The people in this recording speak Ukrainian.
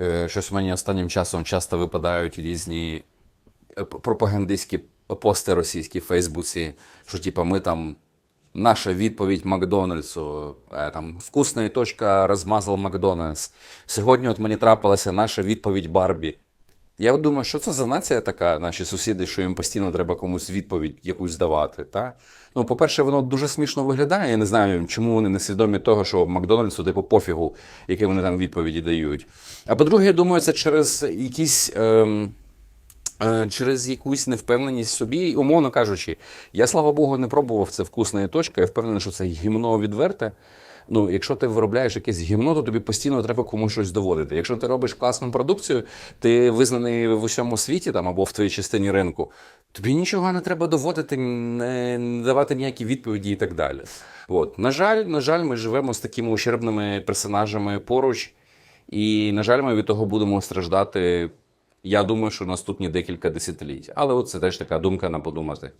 Е, Щось мені останнім часом часто випадають різні е, пропагандистські пости російські в Фейсбуці, що типу, ми там. Наша відповідь Макдональдсу, е, там вкусна точка розмазав Макдональдс. Сьогодні от мені трапилася наша відповідь Барбі. Я думаю, що це за нація така, наші сусіди, що їм постійно треба комусь відповідь якусь давати. Та? Ну, по-перше, воно дуже смішно виглядає. Я не знаю, чому вони не свідомі того, що Макдональдсу типу пофігу, які вони там відповіді дають. А по-друге, я думаю, це через якісь. Ем... Е, Через якусь невпевненість собі, умовно кажучи, я слава Богу не пробував це вкусна точка. Я впевнений, що це гімно відверте. Ну, якщо ти виробляєш якесь гімно, то тобі постійно треба комусь щось доводити. Якщо ти робиш класну продукцію, ти визнаний в усьому світі там або в твоїй частині ринку, тобі нічого не треба доводити, не, давати ніякі відповіді і так далі. От. На жаль, на жаль, ми живемо з такими ущербними персонажами поруч, і, на жаль, ми від того будемо страждати. Я думаю, що наступні декілька десятиліть. Але це теж така думка на подумати.